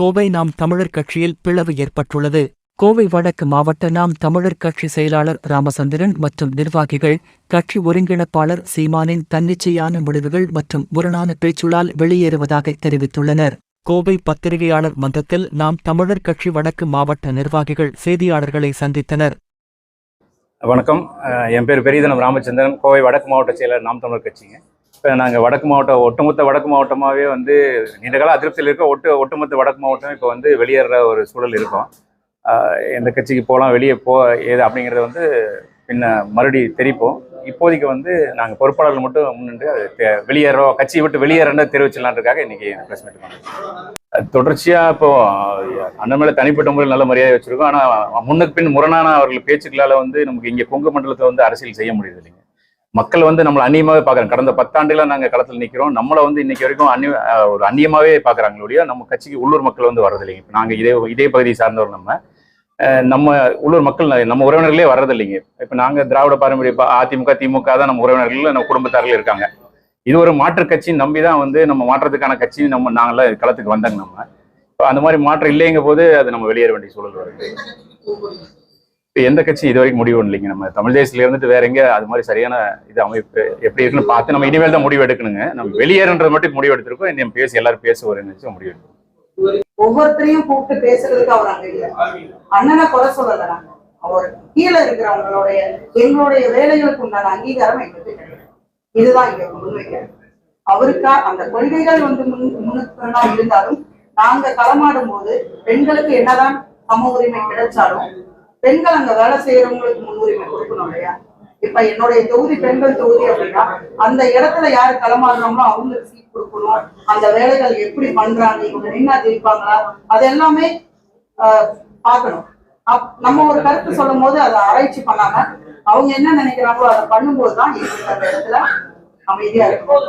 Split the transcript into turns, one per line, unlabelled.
கோவை நாம் தமிழர் கட்சியில் பிளவு ஏற்பட்டுள்ளது. கோவை வடக்கு மாவட்ட நாம் தமிழர் கட்சி செயலாளர் ராமச்சந்திரன் மற்றும் நிர்வாகிகள் கட்சி ஒருங்கிணைப்பாளர் சீமானின் தன்னிச்சையான முடிவுகள் மற்றும் முரணான பேச்சுளால் வெளியேறுவதாக தெரிவித்துள்ளனர். கோவை பத்திரிகையாளர் மன்றத்தில் நாம் தமிழர் கட்சி வடக்கு மாவட்ட நிர்வாகிகள் செய்தியாளர்களை சந்தித்தனர்.
வணக்கம். என் பேர் பெரியதனம் ராமச்சந்திரன். கோவை வடக்கு மாவட்ட செயலர் நாம் தமிழர் கட்சிங்க. நாங்கள் வடக்கு மாவட்டம் ஒட்டுமொத்த வடக்கு மாவட்டமாகவே வந்து நீண்டகால அதிருப்தியில் இருக்க ஒட்டு ஒட்டுமொத்த வடக்கு மாவட்டம் இப்போ வந்து வெளியேற ஒரு சூழல் இருக்கும். எந்த கட்சிக்கு போகலாம் வெளியே போ ஏது அப்படிங்கிறத வந்து பின்ன மறுபடி தெரிவிப்போம் இப்போதைக்கு வந்து நாங்கள் பொறுப்பாளர்கள் மட்டும் முன்னின்று அது வெளியேறோம் கட்சியை விட்டு வெளியேறன்னு தெரிவிச்சிடலான்றதுக்காக இன்னைக்கு ப்ரெஸ் மீட் பண்ணோம் அது தொடர்ச்சியா இப்போ அண்ணன் தனிப்பட்ட முறையில் நல்ல மரியாதை வச்சுருக்கோம். ஆனால் முன்னுக்கு பின் முரணான அவர்கள் பேச்சுக்களால் வந்து நமக்கு இங்கே கொங்கு மண்டலத்தை வந்து அரசியல் செய்ய முடியுது இல்லைங்க மக்கள் வந்து நம்மளை அந்நியமாவே பார்க்குறாங்க. கடந்த பத்தாண்டுகளா நாங்க களத்துல நிக்கிறோம். நம்மள வந்து இன்னைக்கு வரைக்கும் அந்நிய ஒரு அந்நியமாவே பாக்குறாங்க ஒழிய நம்ம கட்சிக்கு உள்ளூர் மக்கள் வந்து வர்றது இல்லைங்க. நாங்கள் இதே இதே பகுதியை சார்ந்தவர் நம்ம. அஹ், நம்ம உள்ளூர் மக்கள் நம்ம உறவினர்களே வர்றதில்லைங்க. இப்போ இப்ப நாங்க திராவிட பாரம்பரிய அதிமுக திமுக தான் நம்ம உறவினர்கள் நம்ம குடும்பத்தார்கள் இருக்காங்க. இது ஒரு மாற்று கட்சின்னு நம்பி தான் வந்து நம்ம மாற்றத்துக்கான கட்சி நம்ம நாங்களாம் களத்துக்கு வந்தாங்க நம்ம. இப்போ அந்த மாதிரி மாற்றம் இல்லைங்க போது அது நம்ம வெளியேற வேண்டிய சூழல் வருது. இப்போ எந்த கட்சி இது வரைக்கும் முடிவு இல்லைங்க. நம்ம தமிழ் தேசத்துல இருந்துட்டு வேற எங்க அது மாதிரி சரியான இது அமைப்பு எப்படி இருக்குன்னு பார்த்து நம்ம இனிமேல் தான் முடிவு எடுக்கணுங்க. நம்ம வெளியேறன்றது மட்டும் முடிவு எடுத்திருக்கோம். இன்னும் பேசி எல்லாரும் பேச ஒரு நினைச்சு முடிவு எடுக்கணும்
ஒவ்வொருத்தரையும் கூப்பிட்டு பேசுறதுக்கு அவர் அங்க இல்ல. அண்ணனை குறை சொல்லல நாங்க அவர் கீழே இருக்கிறவங்களுடைய எங்களுடைய வேலைகளுக்கு உண்டான அங்கீகாரம் எங்களுக்கு கிடையாது. இதுதான் இங்க முன்வைக்கிறது அவருக்கா அந்த கொள்கைகள் வந்து முன் முன்னுக்கு இருந்தாலும் நாங்க களமாடும் போது பெண்களுக்கு என்னதான் சம உரிமை கிடைச்சாலும் பெண்கள் அங்க வேலை செய்யறவங்களுக்கு முன்னுரிமை கொடுக்கணும் இல்லையா? இப்ப என்னுடைய தொகுதி பெண்கள் தொகுதி அப்படின்னா அந்த இடத்துல யாரு களமாடுறாங்களோ அவங்களுக்கு சீட் கொடுக்கணும். அந்த வேலைகள் எப்படி பண்றாங்க இவங்க நின்னா ஜெயிப்பாங்களா அது எல்லாமே ஆஹ், பார்க்கணும். அப்- நம்ம ஒரு கருத்து சொல்லும் போது அதை ஆராய்ச்சி பண்ணாம அவங்க என்ன நினைக்கிறாங்களோ அதை பண்ணும்போதுதான் அந்த இடத்துல அமைதியா இருக்கும்.